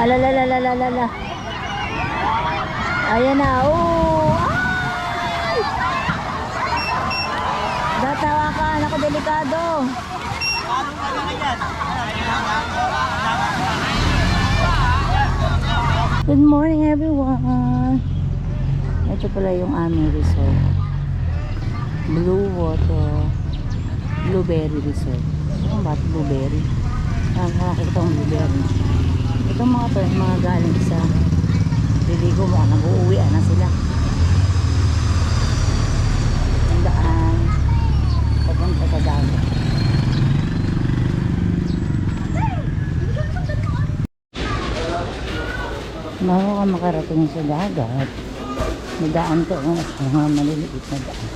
Alalalalala. Ayan na. Oh! Ay! Datawa ka. Naku, delikado. Good morning everyone. Ito pala yung aming resort. Blue Water Blueberry Resort. Ano? Blueberry? Ah, nakakita kong blueberry. Itong mga to, mga galing sa Liligo mo, nag-uuwi na sila. Ang daan. Papunta sa dagat. Bago ka makarating sa dagat, may daan to, oh, mga maliliit na daan.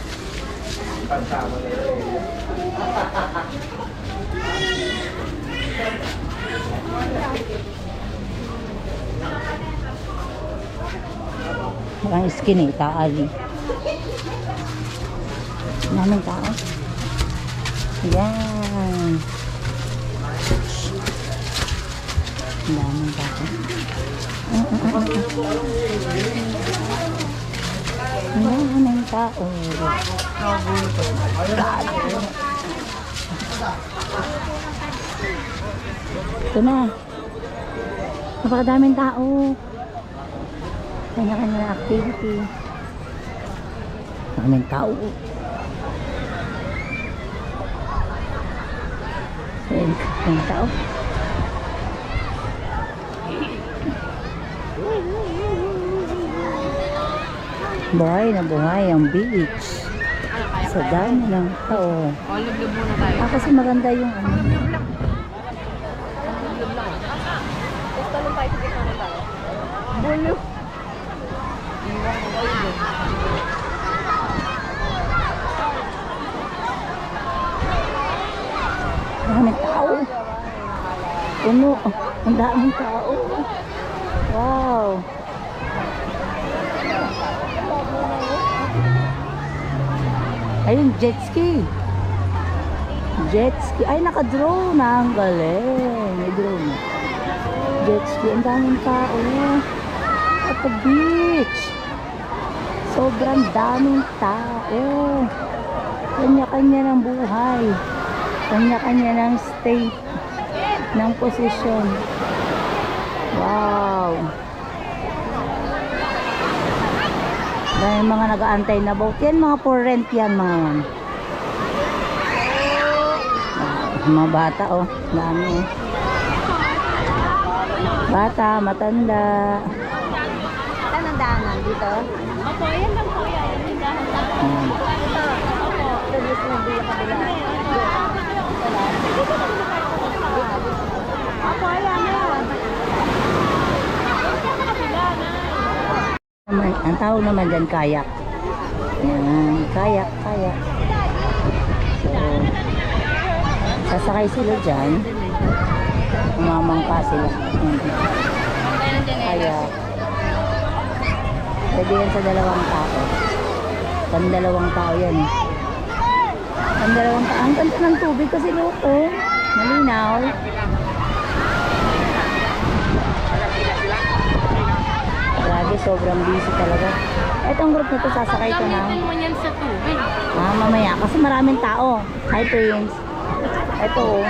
Parang skin eh, taali. Daming tao. Yan. Daming tao. Ang daming tao. Ito na. Napakadaming tao. Kanya-kanya na activity. Daming tao. Daming tao. Buhay na buhay ang beach. Sa dami ng tao. Tayo. Ah, kasi maganda yung ano. Tapos talong tayo sa gitna na tayo. Bulo. Iwan. Daming tao. Puno. Ang daming tao. Wow. Ayun, jet ski. Jet ski. Ay, naka-drone. Ang galing. May drone. Jet ski. Ang daming tao. At the beach. Sobrang daming tao. Kanya-kanya ng buhay. Kanya-kanya ng state. Ng posisyon. Wow. Dahil mga nag-aantay na boat. Yan mga for rent yan mga yan. Mga bata oh. Dami oh. Bata, matanda. Dito? Opo, yan lang po yan. Yung dahan lang. Ayan. Ito. Opo. Ito mismo yung kabila. Opo, ayan na. Naman, ang tawag naman dyan, kayak. Yan, kayak, kayak. So, sasakay sila dyan. Umamangka sila. Yan. Kayak. Pwede yan sa dalawang tao. Pang dalawang tao yan. Pang dalawang tao. Ang ganda ng tubig kasi luto. Malinaw. Grabe, sobrang busy talaga. Etong group na to sasakay ko na. Gamitin mo yan sa tubig. Ah, mamaya. Kasi maraming tao. Hi, Prince. Ito, oh.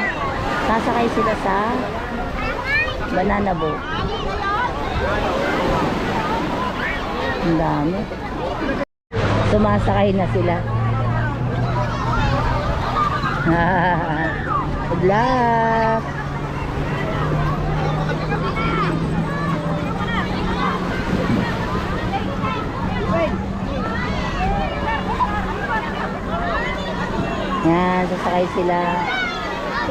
Sasakay sila sa banana boat. Ang dami. Sumasakay na sila. Good luck! Yan, sasakay sila.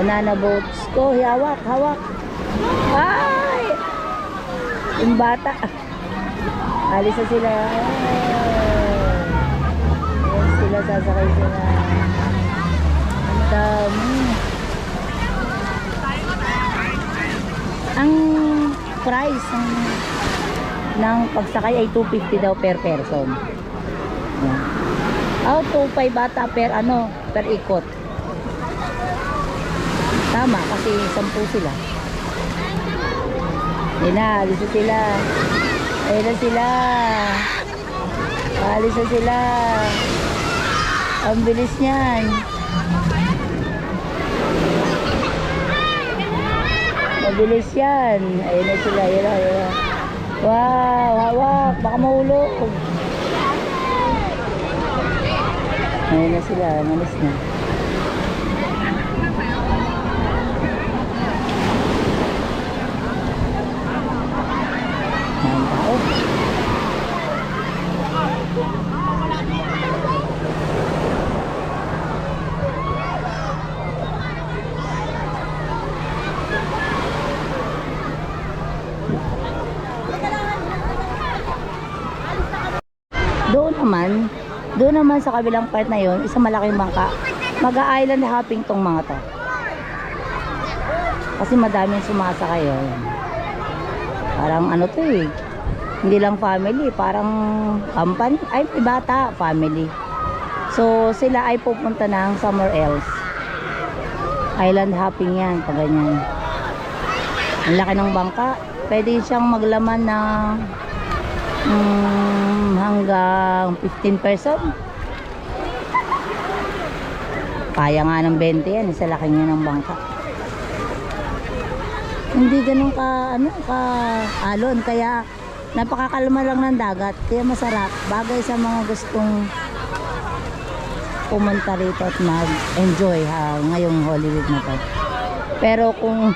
Banana boats ko. Hawak, hawak. Ay! Yung bata. Alis na sila. Yan sila, sasakay sila. Ang dami. Ang price ng, ng pagsakay ay 250 daw per person. Yan. Oh, 2.5 bata per ano, per ikot. Tama, kasi 10 sila. Ayun na, alis sila. Ayun na sila. Alis na sila. Ang bilis niyan. Mabilis yan. Ayun na sila. Ayun na, ayun na. Wow, hawak. Baka mahulog. Ayun na sila. Malis na. Ayun tao. Doon naman, doon naman sa kabilang part na yon, isang malaking bangka. Mag-island hopping tong mga to. Kasi madaming sumasakay yun. Parang ano to eh. Hindi lang family, parang company. Ay, bata, family. So, sila ay pupunta ng somewhere else. Island hopping yan, pag ganyan. Ang laki ng bangka. Pwede siyang maglaman ng mm, hanggang 15 person. Kaya nga ng 20 yan, sa laki niya ng bangka. Hindi ganun ka, ano, ka alon, kaya napakakalma lang ng dagat, kaya masarap. Bagay sa mga gustong pumunta rito at mag-enjoy ha, ngayong Holy Week na to. Pero kung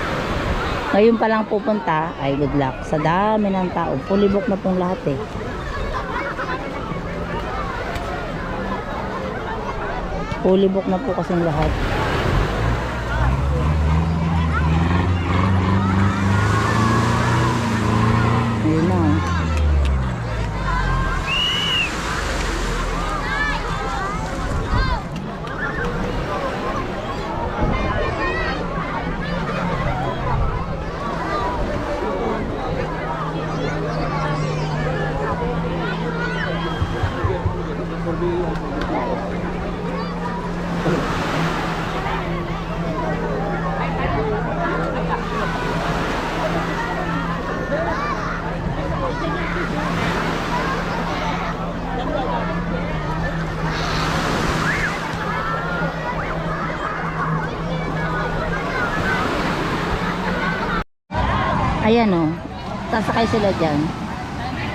ngayon pa lang pupunta, ay good luck. Sa dami ng tao, fully book na pong lahat eh. Fully book na po kasing lahat. Ayun na. oh. Ayan o. Sasakay sila dyan.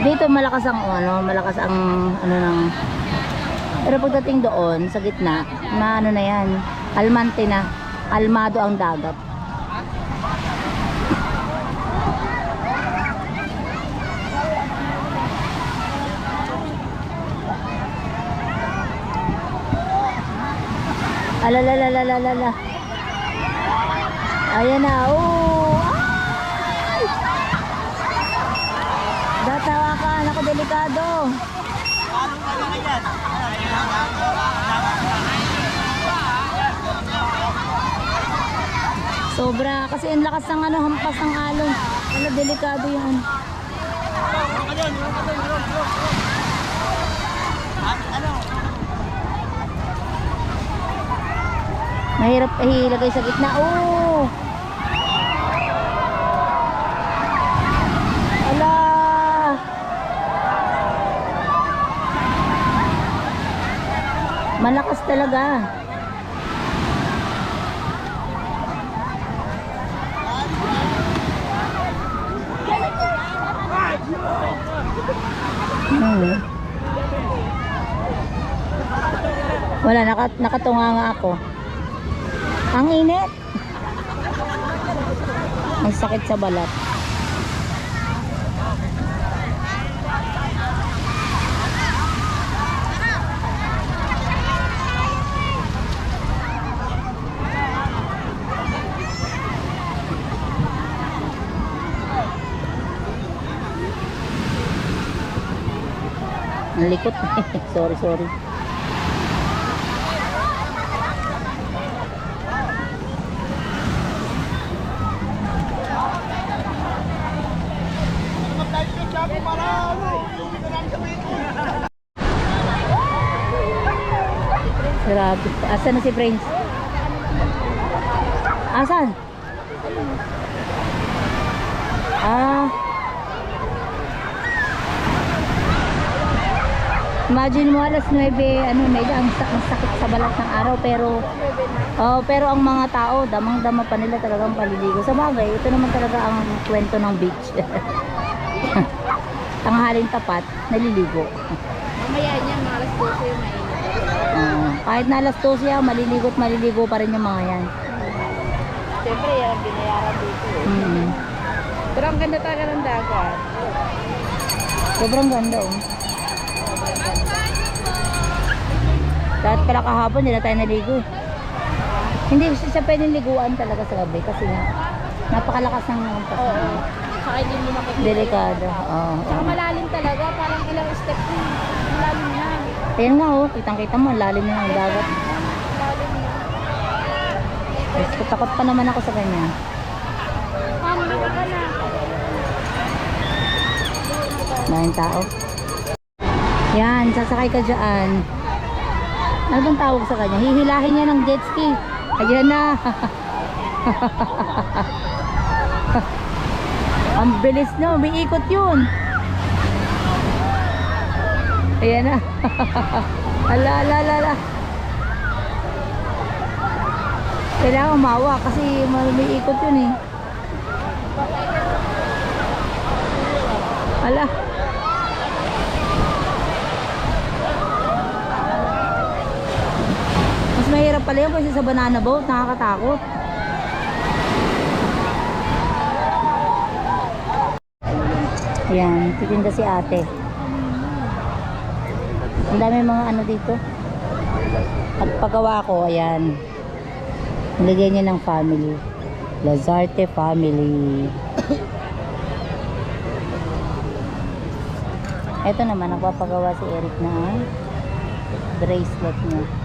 Dito malakas ang ano, malakas ang ano ng pero pagdating doon sa gitna, na ano na yan, almante na, almado ang dagat. Alalalalala. Ayan na. Oh! Ay! Datawa ka, naku delikado. Sobra kasi ang lakas ng ano, hampas ng alon. Ano delikado ano. Mahirap eh, ilagay sa gitna. Oh! Ala! Malakas talaga. Hmm. Wala, naka, nakatunga nga ako. Ang init. Ang sakit sa balat. Ang likot. sorry, sorry. Grabe. Asan na si Prince? Asan? Imagine mo alas 9, ano, medyo ang, ang sakit sa balat ng araw pero oh, pero ang mga tao, damang-dama pa nila talagang paliligo. Sa bagay, ito naman talaga ang kwento ng beach. Tanghalin tapat, naliligo. Mamaya niya, mga alas 12 yung mainit. Oo. kahit na alas 12 yan, maliligo at maliligo pa rin yung mga yan. Siyempre, yan ang binayaran dito eh. Mm. Pero ang ganda talaga ng dagat. Sobrang ganda oh. Lahat pala kahapon, hindi na tayo naligo. Hindi siya pwedeng liguan talaga sa gabi kasi nga napakalakas ng hampas Oo. na. Saka hindi mo makikita. Delikado. Oo. Saka oo. malalim talaga. Parang ilang step na. Malalim na. Ayan nga oh, kitang-kita mo, ang lalim na ng dagat. Malalim na. Mas takot pa naman ako sa kanya. Ma'am, baka ka na. Maraming tao. Yan, sasakay ka dyan. Ano bang tawag sa kanya? Hihilahin niya ng jet ski. Ayan na. Ang bilis no, umiikot yun. Ayan na. ala, ala, ala, ala. Kailangan umawa kasi umiikot yun eh. Ala. Mas mahirap pala yun kasi sa banana boat, nakakatakot. Yan, titinda si ate. Ang dami mga ano dito. At paggawa ko, ayan. Nilagay niya ng family. Lazarte family. Ito naman, nagpapagawa si Eric na bracelet niya.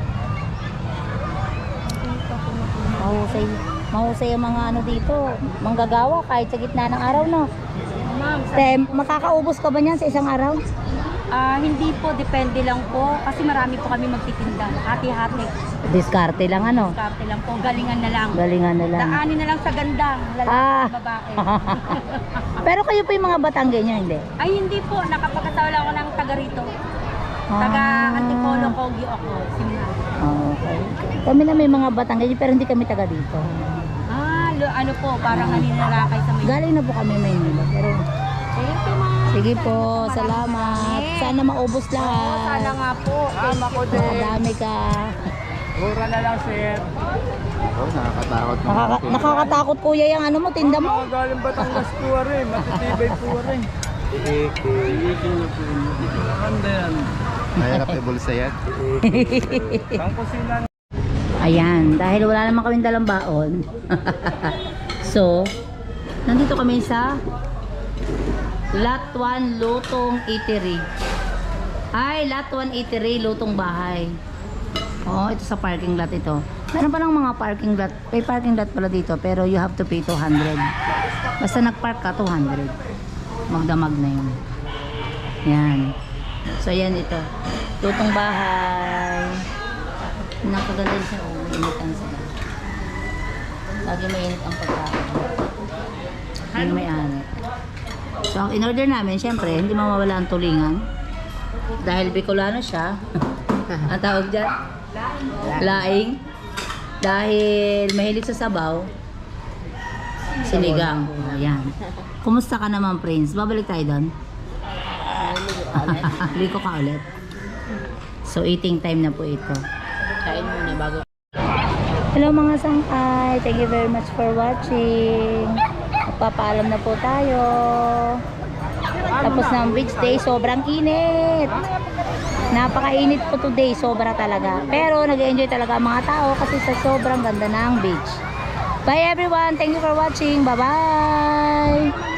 Mahusay, mahusay ang mga ano dito. Manggagawa kahit sa gitna ng araw, no? Ma'am, Te, makakaubos ka ba niyan sa isang araw? ah hindi po. Depende lang po. Kasi marami po kami magtitinda. Hati-hati. Diskarte lang, ano? Diskarte lang po. Galingan na lang. Galingan na lang. Daanin na lang sa ganda. Lalaki Ah. at babae. Pero kayo po yung mga Batangge nyo, hindi? Ay, hindi po. Nakapagkatawa lang ako ng taga rito. Taga Ah. Antipolo, Kogyo ako. Simula. Ah, okay. Kami na may mga Batangge, pero hindi kami taga dito. Ah, lo, ano po, parang naninalakay sa may... Galing na po kami Maynila, pero Thank you, ma'am. sige po, salamat. Sana maubos Oo, lahat. sana nga po. Thank you po. Makadami ka. Mura na lang, sir. Oh, nakakatakot naman. Nakaka nakakatakot kuya yung ano mo, tinda mo. galing Batangas po rin. Matitibay po rin. Iikin na po yun. Maganda yan. Mahirap ibulsa yan. Ang kusina Ayan, dahil wala naman kaming dalang baon. so, nandito kami sa Lot 1 Lutong Eatery. Ay, Lot 1 Eatery, Lutong Bahay. Oh, ito sa parking lot ito. Meron pa lang mga parking lot. May parking lot pala dito, pero you have to pay 200. Basta nagpark ka, 200. Magdamag na yun. Yan. So, yan ito. Lutong Bahay. Nakaganda siya. Oh, mainitan sila. Lagi mainit ang pagkain. Hindi may anit. So, ang in-order namin, syempre, hindi mawawala ang tulingan. Dahil Bicolano siya. ang tawag dyan? Laing. Dahil mahilig sa sabaw. Sinigang. Ayan. Kumusta ka naman, Prince? Babalik tayo doon? Liko ka ulit. So, eating time na po ito. Kain muna bago. Hello mga sangkay. Thank you very much for watching. Magpapaalam na po tayo. Tapos ng beach day, sobrang init. Napakainit po today, sobra talaga. Pero nag-enjoy talaga ang mga tao kasi sa sobrang ganda ng beach. Bye everyone. Thank you for watching. Bye-bye.